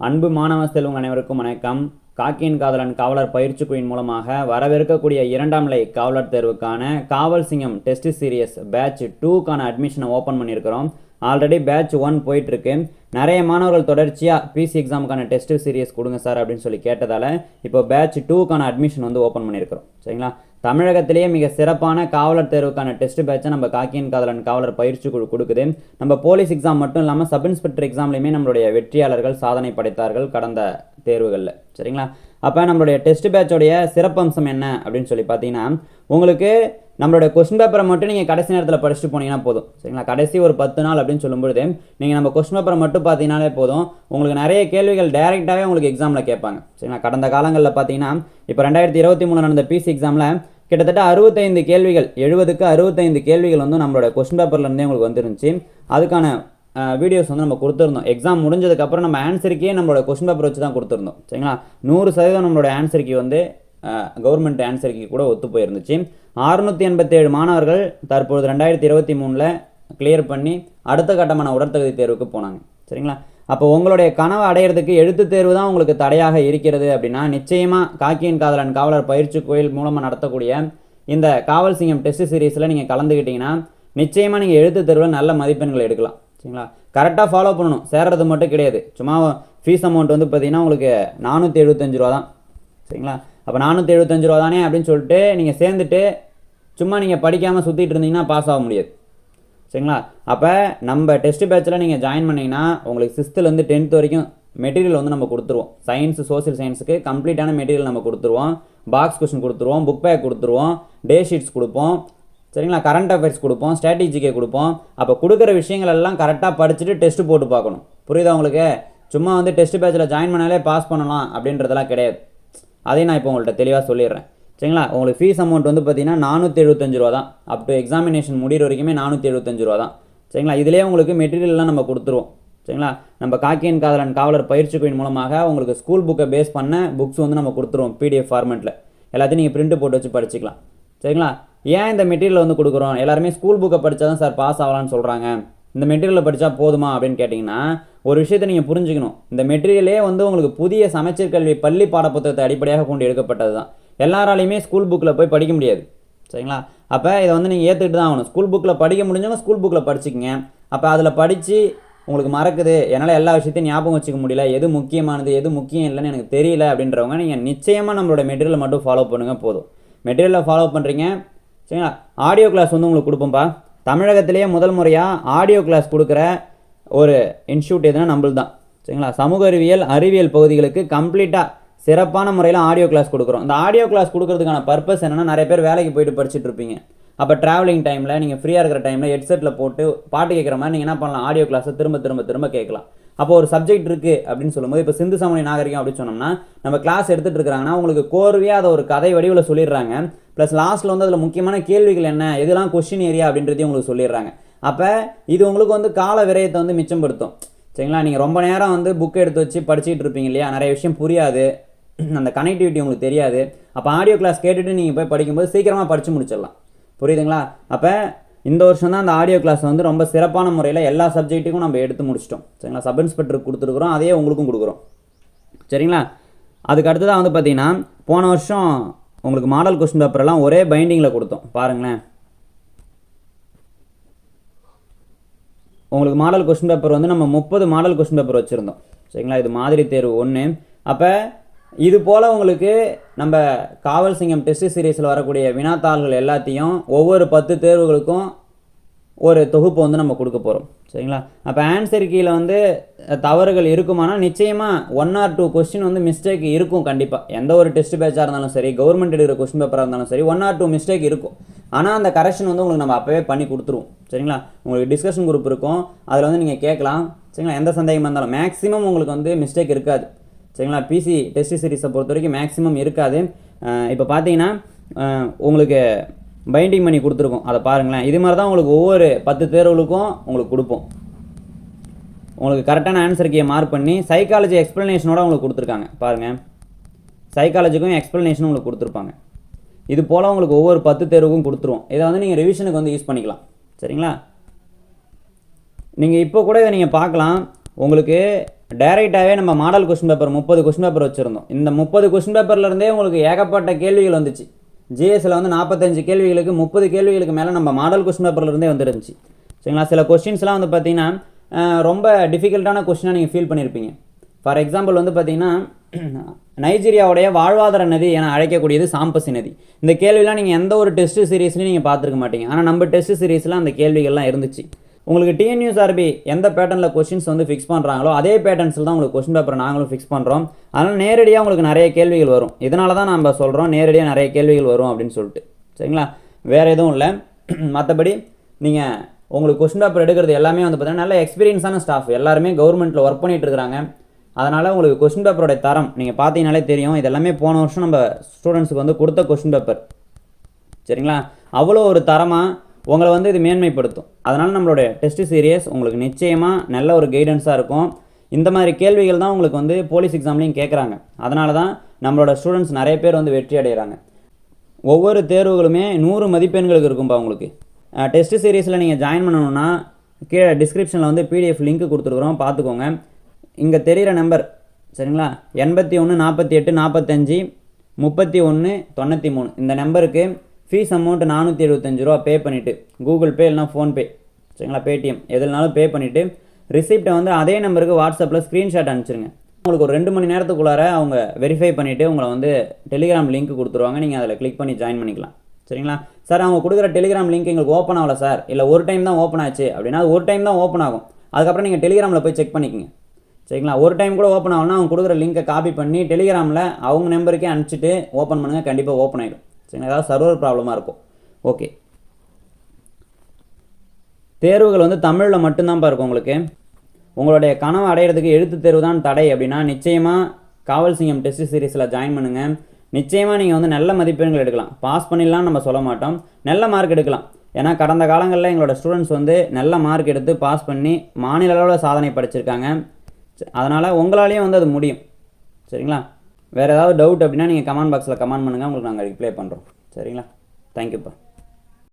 அன்பு மாணவ செல்வம் அனைவருக்கும் வணக்கம். காக்கியின் காதலன் காவலர் பயிற்சி குழுவின் மூலமாக வரவிருக்கக்கூடிய இரண்டாம் நிலை காவலர் தேர்வுக்கான காவல் சிங்கம் டெஸ்ட் சீரியஸ் பேட்ச் டூக்கான அட்மிஷனை ஓப்பன் பண்ணியிருக்கிறோம். ஆல்ரெடி பேட்ச் ஒன் போயிட்டுருக்கு. நிறைய மாணவர்கள் தொடர்ச்சியாக பிசி எக்ஸாமுக்கான டெஸ்ட் சீரியஸ் கொடுங்க சார் அப்படின்னு சொல்லி கேட்டதால் இப்போ பேட்ச் டூக்கான அட்மிஷன் வந்து ஓப்பன் பண்ணியிருக்கிறோம். சரிங்களா? தமிழகத்திலேயே மிக சிறப்பான காவலர் தேர்வுக்கான டெஸ்ட் பேட்சை நம்ம காக்கியின் காதலன் காவலர் பயிற்சி குழு கொடுக்குது. நம்ம போலீஸ் எக்ஸாம் மட்டும் இல்லாமல் சப் இன்ஸ்பெக்டர் எக்ஸாம்லையுமே நம்மளுடைய வெற்றியாளர்கள் சாதனை படைத்தார்கள் கடந்த தேர்வுகளில். சரிங்களா? அப்போ நம்மளுடைய டெஸ்ட் பேட்சோடைய சிறப்பம்சம் என்ன அப்படின்னு சொல்லி பார்த்தீங்கன்னா உங்களுக்கு நம்மளோட கொஸ்டின் பேப்பரை மட்டும் நீங்கள் கடைசி நேரத்தில் படிச்சுட்டு போனீங்கன்னா போதும். சரிங்களா? கடைசி ஒரு பத்து நாள் அப்படின்னு சொல்லும்பொழுது நீங்கள் நம்ம கொஸ்டின் பேப்பரை மட்டும் பார்த்தீங்கனாலே போதும். உங்களுக்கு நிறைய கேள்விகள் டைரெக்டாகவே உங்களுக்கு எக்ஸாமில் கேட்பாங்க. சரிங்களா? கடந்த காலங்களில் பார்த்தீங்கன்னா இப்போ ரெண்டாயிரத்தி இருபத்தி மூணு நடந்த பிசி எக்ஸாமில் கிட்டத்தட்ட அறுபத்தைந்து கேள்விகள் எழுபதுக்கு அறுபத்தைந்து கேள்விகள் வந்து நம்மளோட கொஸ்டின் பேப்பர்லேருந்தே உங்களுக்கு வந்துருந்துச்சு. அதுக்கான வீடியோஸ் வந்து நம்ம கொடுத்துருந்தோம். எக்ஸாம் முடிஞ்சதுக்கப்புறம் நம்ம ஆன்சருக்கே நம்மளோட கொஸ்டின் பேப்பர் வச்சு தான் கொடுத்துருந்தோம். சரிங்களா? நூறு சதவீதம் நம்மளோட ஆன்சருக்கு வந்து கவர்மெண்ட் ஆன்சருக்கு கூட ஒத்து போயிருந்துச்சு. அறுநூற்றி எண்பத்தேழு மாணவர்கள் தற்பொழுது ரெண்டாயிரத்தி இருபத்தி மூணில் கிளியர் பண்ணி அடுத்த கட்டமான உடற்தகுதி தேர்வுக்கு போனாங்க. சரிங்களா? அப்போ உங்களுடைய கனவை அடையிறதுக்கு எழுத்து தேர்வு தான் உங்களுக்கு தடையாக இருக்கிறது அப்படின்னா நிச்சயமாக காக்கியின் காதலன் காவலர் பயிற்சி கோயில் மூலமாக நடத்தக்கூடிய இந்த காவல் சிங்கம் டெஸ்ட் சீரீஸில் நீங்கள் கலந்துக்கிட்டீங்கன்னா நிச்சயமாக நீங்கள் எழுத்து தேர்வில் நல்ல மதிப்பெண்கள் எடுக்கலாம். சரிங்களா? கரெக்டாக ஃபாலோ பண்ணணும். சேர்றது மட்டும் கிடையாது. சும்மா ஃபீஸ் அமௌண்ட் வந்து பார்த்தீங்கன்னா உங்களுக்கு நானூற்றி எழுபத்தஞ்சு ரூபா தான். சரிங்களா? அப்போ நானூற்றி எழுபத்தஞ்சு ரூபா தானே அப்படின்னு சொல்லிட்டு நீங்கள் சேர்ந்துட்டு சும்மா நீங்கள் படிக்காமல் சுற்றிட்டு இருந்தீங்கன்னா பாஸ் ஆக முடியாது. சரிங்களா? அப்போ நம்ம டெஸ்ட் பேட்சில் நீங்கள் ஜாயின் பண்ணிங்கன்னா உங்களுக்கு சிக்ஸ்த்துலேருந்து டென்த் வரைக்கும் மெட்டீரியல் வந்து நம்ம கொடுத்துருவோம். சயின்ஸ் சோஷியல் சயின்ஸுக்கு கம்ப்ளீட்டான மெட்டீரியல் நம்ம கொடுத்துருவோம். பாக்ஸ் கொஷின் கொடுத்துருவோம். புக் பேக் கொடுத்துருவோம். டே ஷீட்ஸ் கொடுப்போம். சரிங்களா? கரண்ட் அஃபேர்ஸ் கொடுப்போம் ஸ்ட்ராட்டஜிக்கே கொடுப்போம். அப்போ கொடுக்குற விஷயங்கள் எல்லாம் கரெக்டாக படிச்சுட்டு டெஸ்ட்டு போட்டு பார்க்கணும். புரியுதா உங்களுக்கு? சும்மா வந்து டெஸ்ட் பேட்சில் ஜாயின் பண்ணாலே பாஸ் பண்ணலாம் அப்படின்றதெல்லாம் கிடையாது. அதையும் நான் இப்போ உங்கள்கிட்ட தெளிவாக சொல்லிடுறேன். சரிங்களா? உங்களுக்கு ஃபீஸ் அமௌண்ட் வந்து பார்த்தீங்கன்னா நானூற்றி எழுபத்தஞ்சு ரூபா தான். அப் டு எக்ஸாமினேஷன் முடிகிற வரைக்குமே நானூற்றி எழுபத்தஞ்சு ரூபா தான். சரிங்களா? இதிலே உங்களுக்கு மெட்டீரியல்லாம் நம்ம கொடுத்துருவோம். சரிங்களா? நம்ம காக்கியன் காதலன் காவலர் பயிற்சி குயின் மூலமாக உங்களுக்கு ஸ்கூல் புக்கை பேஸ் பண்ண புக்ஸ் வந்து நம்ம கொடுத்துருவோம் பிடிஎஃப் ஃபார்மெட்டில் எல்லாத்தையும் நீங்கள் பிரிண்ட் போட்டு வச்சு படிச்சுக்கலாம். சரிங்களா? ஏன் இந்த மெட்டீரியல் வந்து கொடுக்குறோம்? எல்லாருமே ஸ்கூல் புக்கை படித்தா தான் சார் பாஸ் ஆகலாம்னு சொல்கிறாங்க இந்த மெட்டீரியலை படித்தா போதுமா அப்படின்னு கேட்டிங்கன்னா ஒரு விஷயத்தை நீங்கள் புரிஞ்சுக்கணும். இந்த மெட்டீரியலே வந்து உங்களுக்கு புதிய சமைச்சர் கல்வி பள்ளி பாடப்புத்தகத்தை அடிப்படையாக கொண்டு எடுக்கப்பட்டது தான் எல்லாராலையுமே ஸ்கூல் புக்கில் போய் படிக்க முடியாது. சரிங்களா? அப்போ இதை வந்து நீங்கள் ஏற்றுக்கிட்டு தான் ஆகணும். ஸ்கூல் புக்கில் படிக்க முடிஞ்சவங்க ஸ்கூல் புக்கில் படிச்சுக்கங்க. அப்போ அதில் படித்து உங்களுக்கு மறக்குது. என்னால் எல்லா விஷயத்தையும் ஞாபகம் வச்சுக்க முடியல. எது முக்கியமானது எது முக்கியம் இல்லைன்னு எனக்கு தெரியல அப்படின்றவங்க நீங்கள் நிச்சயமாக நம்மளோட மெட்டீரியலை மட்டும் ஃபாலோ பண்ணுங்கள் போதும். மெட்டீரியலை ஃபாலோ பண்ணுறீங்க சரிங்களா? ஆடியோ கிளாஸ் வந்து உங்களுக்கு கொடுப்போம்ப்பா. தமிழகத்திலேயே முதல் முறையாக ஆடியோ கிளாஸ் கொடுக்குற ஒரு இன்ஸ்டியூட் எதுனா நம்மளது தான் சரிங்களா? சமூக அறிவியல் அறிவியல் பகுதிகளுக்கு கம்ப்ளீட்டாக சிறப்பான முறையில் ஆடியோ கிளாஸ் கொடுக்குறோம். இந்த ஆடியோ கிளாஸ் கொடுக்கறதுக்கான பர்பஸ் என்னென்னா நிறைய பேர் வேலைக்கு போயிட்டு படிச்சுட்டு இருப்பீங்க. அப்போ ட்ராவலிங் டைமில் நீங்கள் ஃப்ரீயாக இருக்கிற டைமில் ஹெட்செட்டில் போட்டு பாட்டு கேட்குற மாதிரி நீங்கள் என்ன பண்ணலாம்? ஆடியோ கிளாஸை திரும்ப திரும்ப திரும்ப கேட்கலாம். அப்போ ஒரு சப்ஜெக்ட் இருக்குது அப்படின்னு சொல்லும்போது இப்போ சிந்து சமணி நாகரிகம் அப்படின்னு சொன்னோம்னா நம்ம கிளாஸ் எடுத்துகிட்டு இருக்கிறாங்கன்னா உங்களுக்கு கோர்வையாக அதை ஒரு கதை வடிவில் சொல்லிடுறாங்க. ப்ளஸ் லாஸ்ட்டில் வந்து அதில் முக்கியமான கேள்விகள் என்ன எதெல்லாம் கொஸ்டின் ஏரியா அப்படின்றதையும் உங்களுக்கு சொல்லிடுறாங்க. அப்போ இது உங்களுக்கு வந்து கால விரயத்தை வந்து மிச்சப்படுத்தும். சரிங்களா? நீங்கள் ரொம்ப நேரம் வந்து புக் எடுத்து வச்சு படிச்சுட்டு இருப்பீங்க இல்லையா? நிறைய விஷயம் புரியாது. அந்த கனெக்டிவிட்டி உங்களுக்கு தெரியாது. அப்போ ஆடியோ கிளாஸ் கேட்டுட்டு நீங்கள் போய் படிக்கும்போது சீக்கிரமாக படித்து முடிச்சிடலாம். புரியுதுங்களா? அப்போ இந்த வருஷம் தான் அந்த ஆடியோ கிளாஸ் வந்து ரொம்ப சிறப்பான முறையில் எல்லா சப்ஜெக்ட்டுக்கும் நம்ம எடுத்து முடிச்சிட்டோம். சரிங்களா? சப் இன்ஸ்பெக்டருக்கு கொடுத்துருக்குறோம் அதே உங்களுக்கும் கொடுக்குறோம். சரிங்களா? அதுக்கு அடுத்ததாக வந்து பார்த்தீங்கன்னா போன வருஷம் உங்களுக்கு மாடல் கொஸ்டின் பேப்பரெல்லாம் ஒரே பைண்டிங்கில் கொடுத்தோம். பாருங்களேன். உங்களுக்கு மாடல் கொஸ்டின் பேப்பர் வந்து நம்ம முப்பது மாடல் கொஸ்டின் பேப்பர் வச்சுருந்தோம். சரிங்களா? இது மாதிரி தேர்வு ஒன்று அப்போ இது போல் உங்களுக்கு நம்ம காவல் சிங்கம் டெஸ்ட் சீரீஸில் வரக்கூடிய வினாத்தாள்கள் எல்லாத்தையும் ஒவ்வொரு பத்து தேர்வுகளுக்கும் ஒரு தொகுப்பு வந்து நம்ம கொடுக்க போகிறோம் சரிங்களா? அப்போ ஆன்சர் கீழே வந்து தவறுகள் இருக்குமானா நிச்சயமாக ஒன் ஆர் டூ கொஸ்டின் வந்து மிஸ்டேக் இருக்கும் கண்டிப்பாக எந்த ஒரு டெஸ்ட் பேட்சாக இருந்தாலும் சரி கவர்மெண்ட் எடுக்கிற கொஸ்டின் பேப்பராக இருந்தாலும் சரி ஒன் ஆர் டூ மிஸ்டேக் இருக்கும். ஆனால் அந்த கரெக்ஷன் வந்து உங்களுக்கு நம்ம அப்போவே பண்ணி கொடுத்துருவோம். சரிங்களா? உங்களுக்கு டிஸ்கஷன் குரூப் இருக்கும். அதில் வந்து நீங்கள் கேட்கலாம். சரிங்களா? எந்த சந்தேகமாக இருந்தாலும் மேக்ஸிமம் உங்களுக்கு வந்து மிஸ்டேக் இருக்காது. சரிங்களா? பிசி டெஸ்ட் சீரிஸை பொறுத்த வரைக்கும் மேக்ஸிமம் இருக்காது. இப்போ பார்த்தீங்கன்னா உங்களுக்கு பைண்டிங் பண்ணி கொடுத்துருக்கோம். அதை பாருங்களேன். இது மாதிரி தான் உங்களுக்கு ஒவ்வொரு பத்து தேர்வுகளுக்கும் உங்களுக்கு கொடுப்போம். உங்களுக்கு கரெக்டான ஆன்சர் கீயை மார்க் பண்ணி சைக்காலஜி எக்ஸ்ப்ளனேஷனோட உங்களுக்கு கொடுத்துருக்காங்க. பாருங்கள் சைக்காலஜிக்கும் எக்ஸ்ப்ளனேஷனும் உங்களுக்கு கொடுத்துருப்பாங்க. இது போல் உங்களுக்கு ஒவ்வொரு பத்து தேர்வுக்கும் கொடுத்துருவோம். இதை வந்து நீங்கள் ரிவிஷனுக்கு வந்து யூஸ் பண்ணிக்கலாம். சரிங்களா? நீங்கள் இப்போ கூட இதை நீங்கள் பார்க்கலாம் உங்களுக்கு டைரெக்டாகவே நம்ம மாடல் கொஸ்டின் பேப்பர் முப்பது கொஸ்டின் பேப்பர் வச்சுருந்தோம். இந்த முப்பது கொஸ்டின் பேப்பர்லேருந்தே உங்களுக்கு ஏகப்பட்ட கேள்விகள் வந்துச்சு. ஜிஎஸ்சில் வந்து நாற்பத்தஞ்சு கேள்விகளுக்கு முப்பது கேள்விகளுக்கு மேலே நம்ம மாடல் கொஸ்டின் பேப்பர்லேருந்தே வந்துருந்துச்சு. சரிங்களா? சில கொஸ்டின்ஸ்லாம் வந்து பார்த்திங்கன்னா ரொம்ப டிஃபிகல்ட்டான கொஸ்டினாக நீங்கள் ஃபீல் பண்ணியிருப்பீங்க ஃபார் எக்ஸாம்பிள் வந்து பார்த்தீங்கன்னா நைஜீரியாவுடைய வாழ்வாதார நதி என அழைக்கக்கூடியது சாம்பசி நதி. இந்த கேள்விலாம் நீங்கள் எந்த ஒரு டெஸ்ட் சீரீஸ்லையும் நீங்கள் பார்த்துருக்க மாட்டீங்க. ஆனால் நம்ம டெஸ்ட் சீரீஸ்லாம் அந்த கேள்விகள்லாம் இருந்துச்சு. உங்களுக்கு டிஎன்யூஎஸ்ஆர்பி எந்த பேட்டர்னில் கொஸ்டின்ஸ் வந்து ஃபிக்ஸ் பண்ணுறாங்களோ அதே பேட்டர்ன்ஸில் தான் உங்களுக்கு கொஸ்டின் பேப்பர் நாங்களும் ஃபிக்ஸ் பண்ணுறோம் அதனால் நேரடியாக உங்களுக்கு நிறைய கேள்விகள் வரும். இதனால தான் நம்ம சொல்கிறோம் நேரடியாக நிறைய கேள்விகள் வரும் அப்படின்னு சொல்லிட்டு. சரிங்களா? வேறு எதுவும் இல்லை. மற்றபடி நீங்கள் உங்களுக்கு கொஸ்டின் பேப்பர் எடுக்கிறது எல்லாமே வந்து பார்த்தீங்கன்னா நல்ல எக்ஸ்பீரியன்ஸான ஸ்டாஃப் எல்லாருமே கவர்மெண்ட்டில் ஒர்க் பண்ணிகிட்டு இருக்கிறாங்க. அதனால் உங்களுக்கு கொஸ்டின் பேப்பரோட தரம் நீங்கள் பார்த்தீங்கனாலே தெரியும். இது எல்லாமே போன வருஷம் நம்ம ஸ்டூடெண்ட்ஸுக்கு வந்து கொடுத்த கொஸ்டின் பேப்பர் சரிங்களா? அவ்வளோ ஒரு தரமாக உங்களை வந்து இது மேன்மைப்படுத்தும். அதனால் நம்மளுடைய டெஸ்ட் சீரியஸ் உங்களுக்கு நிச்சயமாக நல்ல ஒரு கைடன்ஸாக இருக்கும். இந்த மாதிரி கேள்விகள் தான் உங்களுக்கு வந்து போலீஸ் எக்ஸாம்லேயும் கேட்குறாங்க அதனால தான் நம்மளோட ஸ்டூடெண்ட்ஸ் நிறைய பேர் வந்து வெற்றி அடைகிறாங்க ஒவ்வொரு தேர்வுகளுமே நூறு மதிப்பெண்களுக்கு இருக்கும்பா உங்களுக்கு. டெஸ்ட் சீரீஸில் நீங்கள் ஜாயின் பண்ணணுன்னா கீழே டிஸ்கிரிப்ஷனில் வந்து பிடிஎஃப் லிங்க் கொடுத்துருக்குறோம். பார்த்துக்கோங்க. இங்கே தெரிகிற நம்பர் சரிங்களா? எண்பத்தி ஒன்று நாற்பத்தி எட்டு நாற்பத்தஞ்சு முப்பத்தி ஒன்று தொண்ணூற்றி மூணு. இந்த நம்பருக்கு ஃபீஸ் அமௌண்ட் நானூற்றி எழுபத்தஞ்சு ரூபா பே பண்ணிவிட்டு கூகுள் பே இல்லைனா ஃபோன்பே சரிங்களா பேடிஎம் எதுனாலும் பே பண்ணிவிட்டு ரிசிப்ட்டை வந்து அதே நம்பருக்கு வாட்ஸ்அப்பில் ஸ்க்ரீன்ஷாட் அனுப்பிச்சிருங்க. உங்களுக்கு ஒரு ரெண்டு மணி நேரத்துக்குள்ளார அவங்க வெரிஃபை பண்ணிவிட்டு உங்களை வந்து டெலிகிராம் லிங்க் கொடுத்துருவாங்க. நீங்கள் அதில் கிளிக் பண்ணி ஜாயின் பண்ணிக்கலாம். சரிங்களா? சார் அவங்க கொடுக்குற டெலிகிராம் லிங்க் எங்களுக்கு ஓப்பன் ஆகல சார் இல்லை ஒரு டைம் தான் ஓப்பன் ஆச்சு. அப்படின்னா அது ஒரு டைம் தான் ஓப்பன் ஆகும். அதுக்கப்புறம் நீங்கள் டெலிகிராமில் போய் செக் பண்ணிக்கங்க. சரிங்களா? ஒரு டைம் கூட ஓப்பன் ஆகலனா அவங்க கொடுக்குற லிங்கை காப்பி பண்ணி டெலிகிராமில் அவங்க நம்பருக்கே அனுப்பிச்சிட்டு ஓப்பன் பண்ணுங்கள் கண்டிப்பாக ஓப்பன் ஆகிடும் சரிங்களா ஏதாவது சர்வர் ப்ராப்ளமாக இருக்கும். ஓகே தேர்வுகள் வந்து தமிழில் மட்டும்தான்ப்பா இருக்கும் உங்களுக்கு. உங்களுடைய கனவு அடையிறதுக்கு எழுத்து தேர்வு தான் தடை அப்படின்னா நிச்சயமாக காவல் சிங்கம் டெஸ்ட் சீரிஸில் ஜாயின் பண்ணுங்கள் நிச்சயமாக நீங்கள் வந்து நல்ல மதிப்பெண்கள் எடுக்கலாம். பாஸ் பண்ணிடலாம் நம்ம சொல்ல மாட்டோம். நல்ல மார்க் எடுக்கலாம். ஏன்னா கடந்த காலங்களில் எங்களோட ஸ்டூடெண்ட்ஸ் வந்து நல்ல மார்க் எடுத்து பாஸ் பண்ணி மாநில அளவில் சாதனை படைச்சிருக்காங்க. அதனால் உங்களாலேயும் வந்து அது முடியும். சரிங்களா? வேறு ஏதாவது டவுட் அப்படின்னா நீங்கள் கமெண்ட் பாக்ஸில் கமெண்ட் பண்ணுங்கள் உங்களுக்கு நாங்கள் ரிப்ளை பண்ணுறோம் சரிங்களா? தேங்க்யூப்பா